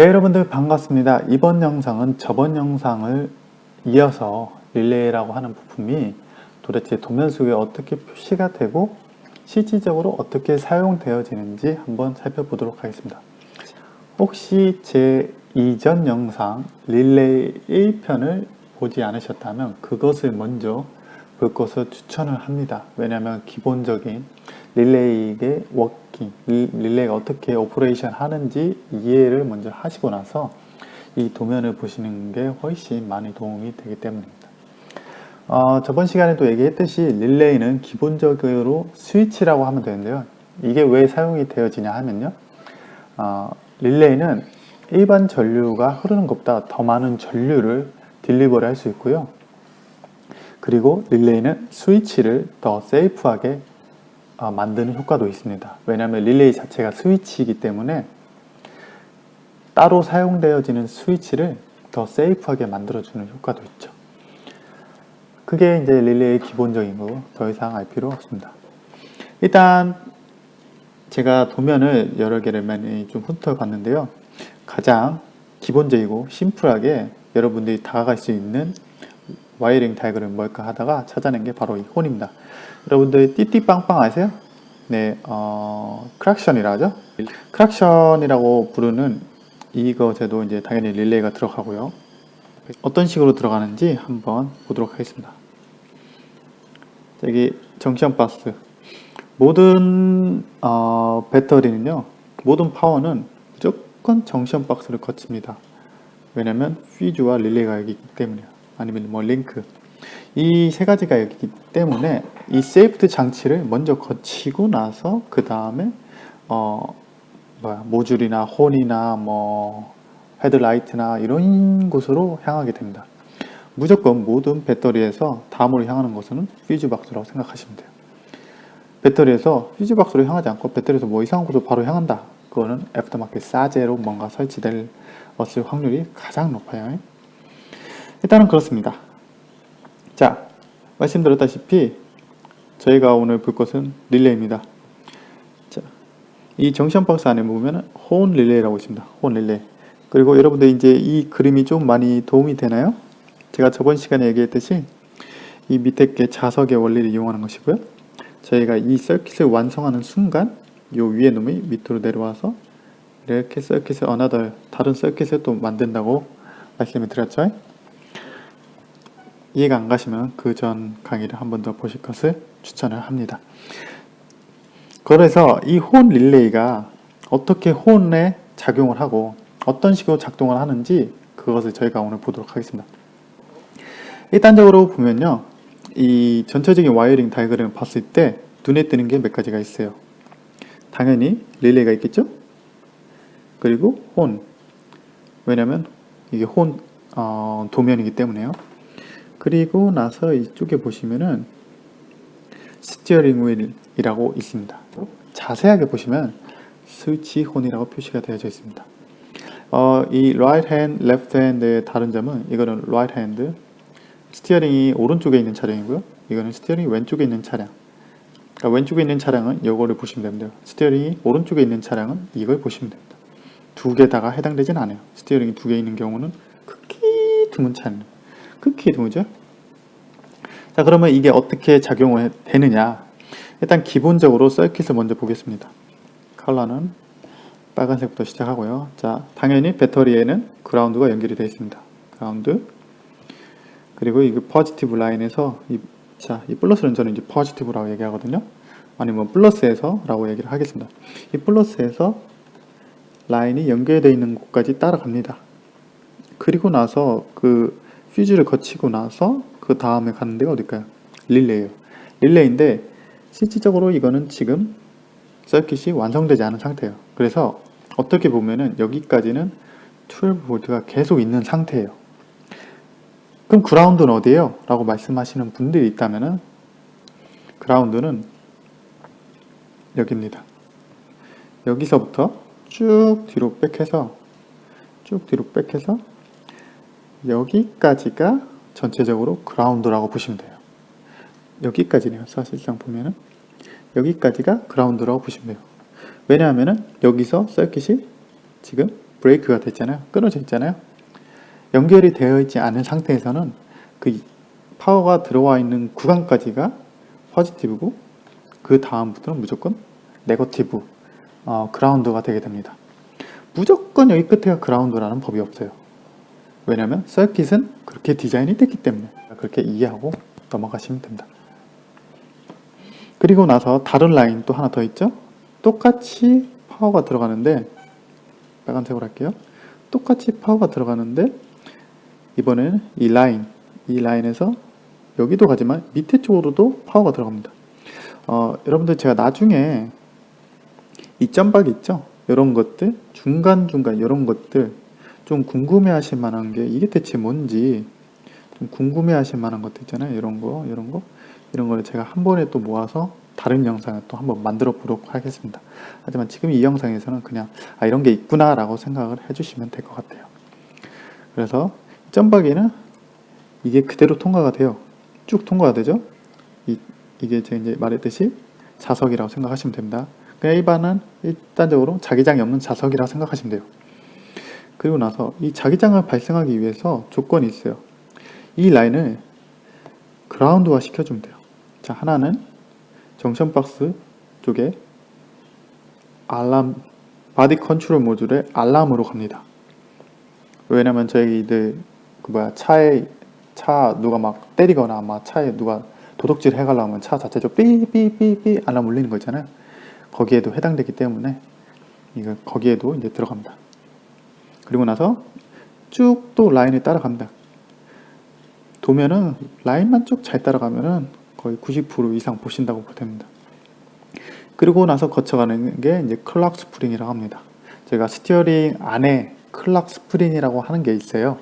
네 여러분들 반갑습니다. 이번 영상은 저번 영상을 이어서 릴레이라고 하는 부품이 도대체 도면 속에 어떻게 표시가 되고 실질적으로 어떻게 사용되어지는지 한번 살펴보도록 하겠습니다. 혹시 제 이전 영상 릴레이 1편을 보지 않으셨다면 그것을 먼저 볼 것을 추천을 합니다. 왜냐하면 기본적인 릴레이의 워킹, 리- 릴레이가 어떻게 오퍼레이션 하는지 이해를 먼저 하시고 나서 이 도면을 보시는 게 훨씬 많이 도움이 되기 때문입니다. 어, 저번 시간에도 얘기했듯이 릴레이는 기본적으로 스위치라고 하면 되는데요. 이게 왜 사용이 되어지냐 하면요. 어, 릴레이는 일반 전류가 흐르는 것보다 더 많은 전류를 딜리버리 할 수 있고요. 그리고 릴레이는 스위치를 더 세이프하게 어, 만드는 효과도 있습니다. 왜냐하면 릴레이 자체가 스위치이기 때문에 따로 사용되어지는 스위치를 더 세이프하게 만들어주는 효과도 있죠. 그게 이제 릴레이의 기본적인 거고 더 이상 알 필요 없습니다. 일단 제가 도면을 여러 개를 많이 좀 훑어봤는데요. 가장 기본적이고 심플하게 여러분들이 다가갈 수 있는 와이링 다이그램 뭘까 하다가 찾아낸 게 바로 이 혼입니다. 여러분들 띠띠빵빵 아세요? 네, 어, 크락션이라 하죠. 크락션이라고 부르는 이거 제도 이제 당연히 릴레이가 들어가고요. 어떤 식으로 들어가는지 한번 보도록 하겠습니다. 여기 정션 박스. 모든 어, 배터리는요, 모든 파워는 무조건 정션 박스를 거칩니다. 왜냐면 퓨즈와 릴레이가 여기 있기 때문이에요. 아니면 뭐 링크. 이 세 가지가 있기 때문에 이 세이프트 장치를 먼저 거치고 나서 그 다음에 어 뭐야 모듈이나 혼이나 뭐 헤드라이트나 이런 곳으로 향하게 됩니다. 무조건 모든 배터리에서 다음으로 향하는 것은 퓨즈 박스라고 생각하시면 돼요. 배터리에서 퓨즈 박스로 향하지 않고 배터리에서 뭐 이상한 곳으로 바로 향한다. 그거는 애프터마켓 사제로 뭔가 설치될 확률이 가장 높아요. 일단은 그렇습니다. 자, 말씀드렸다시피 저희가 오늘 볼 것은 릴레이입니다. 자, 이 정션 박스 안에 보면은 혼 릴레이라고 있습니다. 혼 릴레이. 그리고 여러분들 이제 이 그림이 좀 많이 도움이 되나요? 제가 저번 시간에 얘기했듯이 이 밑에 게 자석의 원리를 이용하는 것이고요. 저희가 이 서킷을 완성하는 순간 요 위에 놈이 밑으로 내려와서 이렇게 서킷을 어나더 다른 서킷을 또 만든다고 말씀을 드렸죠. 이해가 안 가시면 그 전 강의를 한 번 더 보실 것을 추천을 합니다. 그래서 이 혼 릴레이가 어떻게 혼에 작용을 하고 어떤 식으로 작동을 하는지 그것을 저희가 오늘 보도록 하겠습니다. 일단적으로 보면요. 이 전체적인 와이어링 다이그램을 봤을 때 눈에 띄는 게 몇 가지가 있어요. 당연히 릴레이가 있겠죠? 그리고 혼. 왜냐면 이게 혼 어, 도면이기 때문에요. 그리고 나서 이쪽에 보시면은 스티어링 휠이라고 있습니다. 자세하게 보시면 스위치 혼이라고 표시가 되어져 있습니다. 어, 이 right hand, left hand의 다른 점은 이거는 right hand 스티어링이 오른쪽에 있는 차량이고요. 이거는 스티어링이 왼쪽에 있는 차량. 그러니까 왼쪽에 있는 차량은 이거를 보시면 됩니다. 스티어링이 오른쪽에 있는 차량은 이걸 보시면 됩니다. 두 개 다가 해당되진 않아요. 스티어링이 두 개 있는 경우는 극히 드문 차량. 극히 드무죠. 자, 그러면 이게 어떻게 작용을 되느냐? 일단 기본적으로 서킷을 먼저 보겠습니다. 컬러는 빨간색부터 시작하고요. 자, 당연히 배터리에는 그라운드가 연결이 되어 있습니다. 그라운드. 그리고 이 포지티브 라인에서 이, 자, 이 플러스는 저는 이제 포지티브라고 얘기하거든요. 아니면 플러스에서라고 얘기를 하겠습니다. 이 플러스에서 라인이 연결되어 있는 곳까지 따라갑니다. 그리고 나서 그 퓨즈를 거치고 나서 그 다음에 가는 데가 어딜까요? 릴레이요. 릴레이인데 실질적으로 이거는 지금 서킷이 완성되지 않은 상태예요. 그래서 어떻게 보면은 여기까지는 12V가 계속 있는 상태예요. 그럼 그라운드는 어디예요? 라고 말씀하시는 분들이 있다면은 그라운드는 여기입니다. 여기서부터 쭉 뒤로 백해서 쭉 뒤로 백해서 여기까지가 전체적으로 그라운드라고 보시면 돼요. 여기까지네요. 사실상 보면은 여기까지가 그라운드라고 보시면 돼요. 왜냐하면은 여기서 서킷이 지금 브레이크가 됐잖아요. 끊어져 있잖아요. 연결이 되어 있지 않은 상태에서는 그 파워가 들어와 있는 구간까지가 포지티브고 그 다음부터는 무조건 네거티브 어, 그라운드가 되게 됩니다. 무조건 여기 끝에가 그라운드라는 법이 없어요. 왜냐하면 서킷은 그렇게 디자인이 됐기 때문에 그렇게 이해하고 넘어가시면 됩니다. 그리고 나서 다른 라인 또 하나 더 있죠? 똑같이 파워가 들어가는데 빨간색으로 할게요. 똑같이 파워가 들어가는데 이번에는 이 라인, 이 라인에서 여기도 가지만 밑에 쪽으로도 파워가 들어갑니다. 어, 여러분들 제가 나중에 이 점박 있죠? 이런 것들 중간중간 이런 것들 좀 궁금해 하실 만한 게 이게 대체 뭔지 좀 궁금해 하실 만한 것들 있잖아요. 이런 거, 이런 거, 이런 거를 제가 한 번에 또 모아서 다른 영상을 또 한번 만들어 보도록 하겠습니다. 하지만 지금 이 영상에서는 그냥 아, 이런 게 있구나라고 생각을 해주시면 될 것 같아요. 그래서 점박이는 이게 그대로 통과가 돼요. 쭉 통과가 되죠. 이, 이게 제가 이제 말했듯이 자석이라고 생각하시면 됩니다. 그냥 일반은 일단적으로 자기장이 없는 자석이라고 생각하시면 돼요. 그리고 나서 이 자기장을 발생하기 위해서 조건이 있어요. 이 라인을 그라운드화 시켜주면 돼요. 자, 하나는 정션 박스 쪽에 알람, 바디 컨트롤 모듈의 알람으로 갑니다. 왜냐면 저희들 그 뭐야 차에 차 누가 막 때리거나 막 차에 누가 도둑질 해가려고 하면 차 자체적 삐삐삐삐 알람 울리는 거 있잖아요. 거기에도 해당되기 때문에 이거 거기에도 이제 들어갑니다. 그리고 나서 쭉 또 라인을 따라갑니다. 도면은 라인만 쭉 잘 따라가면은 거의 90% 이상 보신다고 보면 됩니다. 그리고 나서 거쳐가는 게 이제 클락 스프링이라고 합니다. 제가 스티어링 안에 클락 스프링이라고 하는 게 있어요.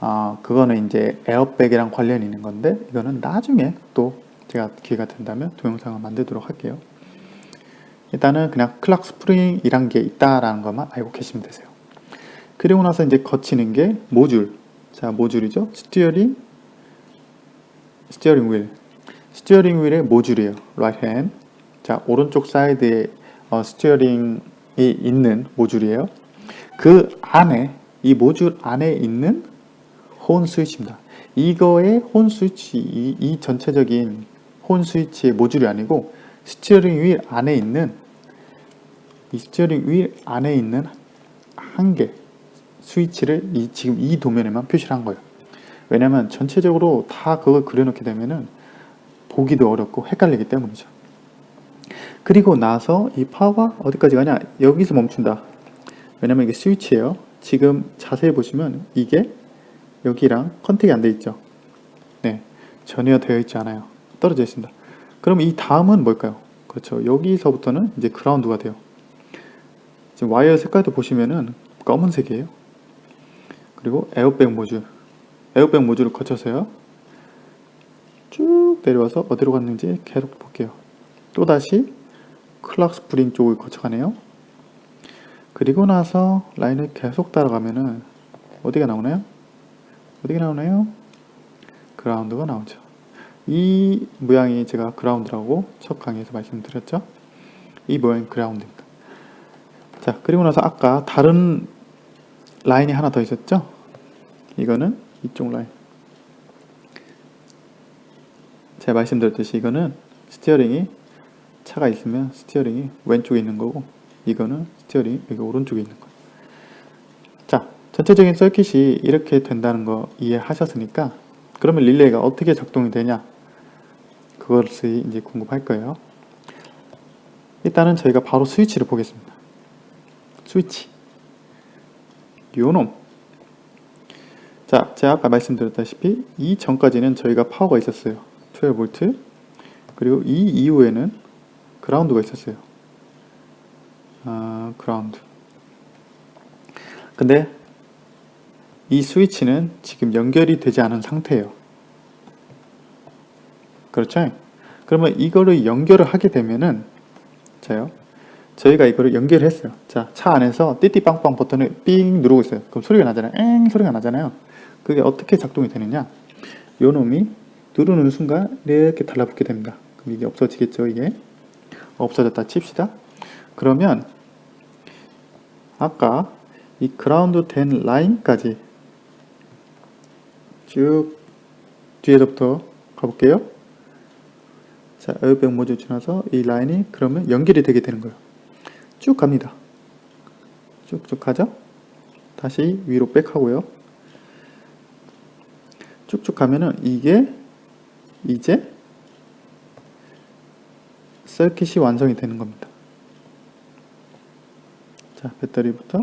아, 그거는 이제 에어백이랑 관련이 있는 건데 이거는 나중에 또 제가 기회가 된다면 동영상을 만들도록 할게요. 일단은 그냥 클락 스프링이란 게 있다라는 것만 알고 계시면 되세요. 그리고 나서 이제 거치는 게 모듈. 자, 모듈이죠. 스티어링, 스티어링 휠. 스티어링 휠의 모듈이에요. right hand. 자, 오른쪽 사이드에 어, 스티어링이 있는 모듈이에요. 그 안에 이 모듈 안에 있는 혼 스위치입니다. 이거의 혼 스위치, 이, 이 전체적인 혼 스위치의 모듈이 아니고 스티어링 휠 안에 있는 이 스티어링 휠 안에 있는 한 개 스위치를 이, 지금 이 도면에만 표시를 한 거예요. 왜냐면 전체적으로 다 그걸 그려놓게 되면은 보기도 어렵고 헷갈리기 때문이죠. 그리고 나서 이 파워가 어디까지 가냐? 여기서 멈춘다. 왜냐면 이게 스위치예요. 지금 자세히 보시면 이게 여기랑 컨택이 안 돼 있죠. 네, 전혀 되어 있지 않아요. 떨어져 있습니다. 그럼 이 다음은 뭘까요? 그렇죠. 여기서부터는 이제 그라운드가 돼요. 지금 와이어 색깔도 보시면은 검은색이에요. 그리고 에어백 모듈. 에어백 모듈을 거쳐서요. 쭉 내려와서 어디로 갔는지 계속 볼게요. 또다시 클락 스프링 쪽을 거쳐가네요. 그리고 나서 라인을 계속 따라가면은 어디가 나오나요? 어디가 나오나요? 그라운드가 나오죠. 이 모양이 제가 그라운드라고 첫 강의에서 말씀드렸죠. 이 모양이 그라운드입니다. 자, 그리고 나서 아까 다른 라인이 하나 더 있었죠? 이거는 이쪽 라인. 제가 말씀드렸듯이 이거는 스티어링이 차가 있으면 스티어링이 왼쪽에 있는 거고 이거는 스티어링이 여기 오른쪽에 있는 거예요. 자, 전체적인 서킷이 이렇게 된다는 거 이해하셨으니까 그러면 릴레이가 어떻게 작동이 되냐? 그것이 이제 궁금할 거예요. 일단은 저희가 바로 스위치를 보겠습니다. 스위치. 요놈. 자, 제가 아까 말씀드렸다시피 이 전까지는 저희가 파워가 있었어요. 12V. 그리고 이 이후에는 그라운드가 있었어요. 아, 그라운드. 근데 이 스위치는 지금 연결이 되지 않은 상태예요. 그렇죠? 그러면 이거를 연결을 하게 되면은 자요. 저희가 이거를 연결했어요. 자, 차 안에서 띠띠빵빵 버튼을 삥 누르고 있어요. 그럼 소리가 나잖아요. 엥 소리가 나잖아요. 그게 어떻게 작동이 되느냐? 요 놈이 누르는 순간 이렇게 달라붙게 됩니다. 그럼 이게 없어지겠죠, 이게? 없어졌다 칩시다. 그러면 아까 이 그라운드 된 라인까지 쭉 뒤에서부터 가볼게요. 자, 에어백 모듈 지나서 이 라인이 그러면 연결이 되게 되는 거예요. 쭉 갑니다. 쭉쭉 가죠. 다시 위로 백 하고요. 쭉쭉 가면은 이게 이제 서킷이 완성이 되는 겁니다. 자, 배터리부터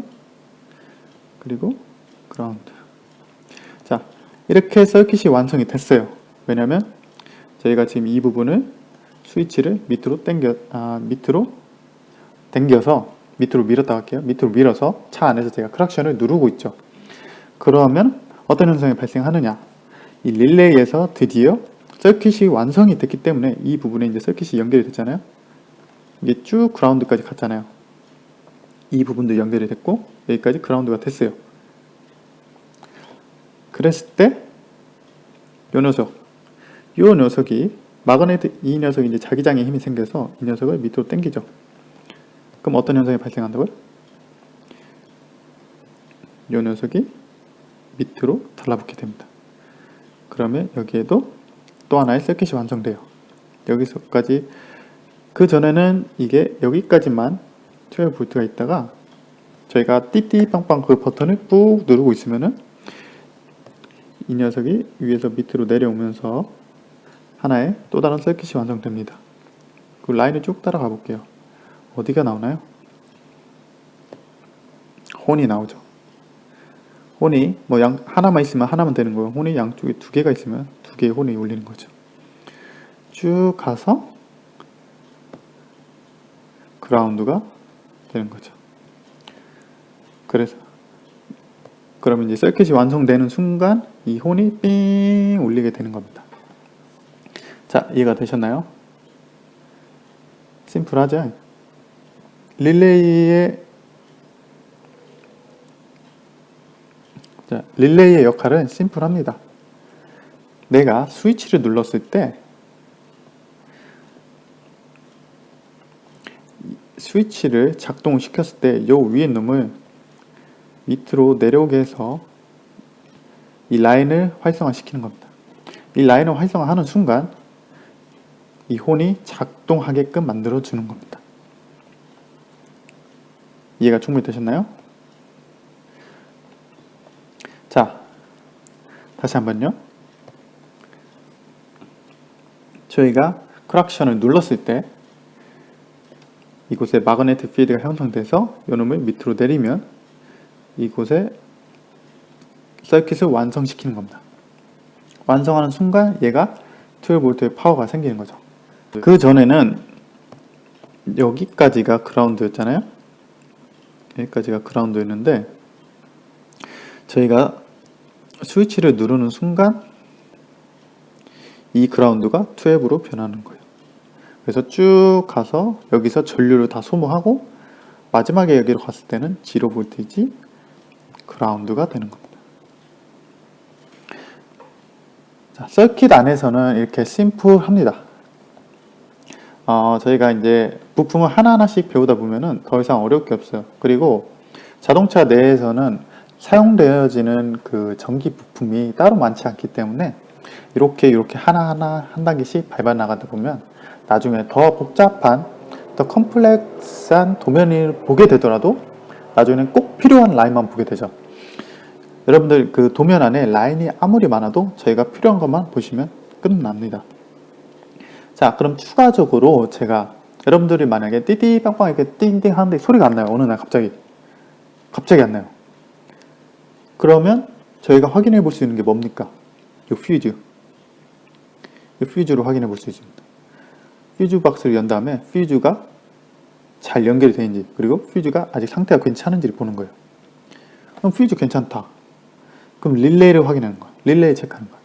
그리고 그라운드. 자, 이렇게 서킷이 완성이 됐어요. 왜냐면 저희가 지금 이 부분을 스위치를 밑으로 당겨 아, 밑으로 당겨서 밑으로 밀었다 할게요. 밑으로 밀어서 차 안에서 제가 크락션을 누르고 있죠. 그러면 어떤 현상이 발생하느냐? 이 릴레이에서 드디어 서킷이 완성이 됐기 때문에 이 부분에 이제 서킷이 연결이 됐잖아요. 이게 쭉 그라운드까지 갔잖아요. 이 부분도 연결이 됐고 여기까지 그라운드가 됐어요. 그랬을 때 요 녀석, 요 녀석이 마그네트 이 녀석이 이제 자기장에 힘이 생겨서 이 녀석을 밑으로 당기죠. 그럼 어떤 현상이 발생한다고요? 요 녀석이 밑으로 달라붙게 됩니다. 그러면 여기에도 또 하나의 서킷이 완성돼요. 여기서까지 그 전에는 이게 여기까지만 12V가 있다가 저희가 띠띠빵빵 그 버튼을 꾹 누르고 있으면은 이 녀석이 위에서 밑으로 내려오면서 하나의 또 다른 서킷이 완성됩니다. 그 라인을 쭉 따라가 볼게요. 어디가 나오나요? 혼이 나오죠. 혼이 뭐 양 하나만 있으면 하나만 되는 거예요. 혼이 양쪽에 두 개가 있으면 두 개의 혼이 울리는 거죠. 쭉 가서 그라운드가 되는 거죠. 그래서 그러면 이제 서킷이 완성되는 순간 이 혼이 삥 울리게 되는 겁니다. 자, 이해가 되셨나요? 심플하죠? 릴레이의 자, 릴레이의 역할은 심플합니다. 내가 스위치를 눌렀을 때 스위치를 작동시켰을 때요 위에 놈을 밑으로 내려오게 해서 이 라인을 활성화시키는 겁니다. 이 라인을 활성화하는 순간 이 혼이 작동하게끔 만들어 주는 겁니다. 이해가 충분히 되셨나요? 자, 다시 한번요. 저희가 크락션을 눌렀을 때 이곳에 마그네틱 필드가 형성돼서 요놈을 밑으로 내리면 이곳에 서킷을 완성시키는 겁니다. 완성하는 순간 얘가 12V의 파워가 생기는 거죠. 그 전에는 여기까지가 그라운드였잖아요. 여기까지가 그라운드였는데 저희가 스위치를 누르는 순간 이 그라운드가 12로 변하는 거예요. 그래서 쭉 가서 여기서 전류를 다 소모하고 마지막에 여기로 갔을 때는 지로 볼테이지 그라운드가 되는 겁니다. 자, 서킷 안에서는 이렇게 심플합니다. 어, 저희가 이제 부품을 하나하나씩 배우다 보면은 더 이상 어려울 게 없어요. 그리고 자동차 내에서는 사용되어지는 그 전기 부품이 따로 많지 않기 때문에 이렇게 이렇게 하나하나 한 단계씩 밟아 나가다 보면 나중에 더 복잡한 더 컴플렉스한 도면을 보게 되더라도 나중에는 꼭 필요한 라인만 보게 되죠. 여러분들 그 도면 안에 라인이 아무리 많아도 저희가 필요한 것만 보시면 끝납니다. 자, 그럼 추가적으로 제가 여러분들이 만약에 띠띠빵빵 이렇게 띵띵 하는데 소리가 안 나요. 어느 날 갑자기. 갑자기 안 나요. 그러면 저희가 확인해 볼 수 있는 게 뭡니까? 이 퓨즈. 이 퓨즈로 확인해 볼 수 있습니다. 퓨즈 박스를 연 다음에 퓨즈가 잘 연결이 되는지 그리고 퓨즈가 아직 상태가 괜찮은지를 보는 거예요. 그럼 퓨즈 괜찮다. 그럼 릴레이를 확인하는 거야. 릴레이 체크하는 거야.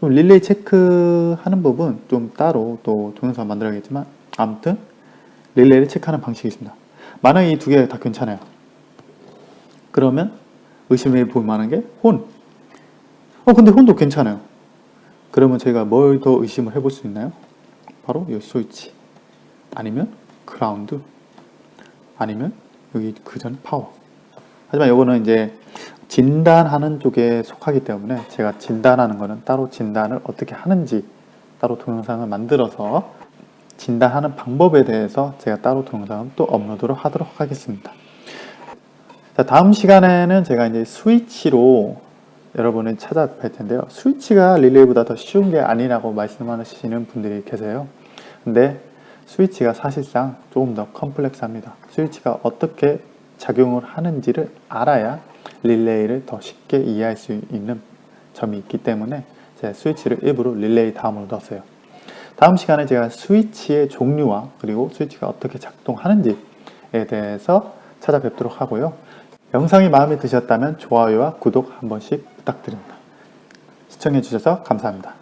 그럼 릴레이 체크하는 법은 좀 따로 또 동영상 만들어야겠지만 아무튼 릴레이를 체크하는 방식이 있습니다. 만약에 이 두개다 괜찮아요. 그러면 의심해 볼 만한 게 혼. 어 근데 혼도 괜찮아요. 그러면 저희가 뭘 더 의심을 해볼 수 있나요? 바로 이 스위치 아니면 그라운드 아니면 여기 그 전 파워 하지만 이거는 이제 진단하는 쪽에 속하기 때문에 제가 진단하는 거는 따로 진단을 어떻게 하는지 따로 동영상을 만들어서 진단하는 방법에 대해서 제가 따로 동영상을 또 업로드를 하도록 하겠습니다. 자, 다음 시간에는 제가 이제 스위치로 여러분을 찾아뵐 텐데요. 스위치가 릴레이보다 더 쉬운 게 아니라고 말씀하시는 분들이 계세요. 근데 스위치가 사실상 조금 더 컴플렉스합니다. 스위치가 어떻게 작용을 하는지를 알아야 릴레이를 더 쉽게 이해할 수 있는 점이 있기 때문에 제가 스위치를 일부러 릴레이 다음으로 넣었어요. 다음 시간에 제가 스위치의 종류와 그리고 스위치가 어떻게 작동하는지에 대해서 찾아뵙도록 하고요. 영상이 마음에 드셨다면 좋아요와 구독 한 번씩 부탁드립니다. 시청해 주셔서 감사합니다.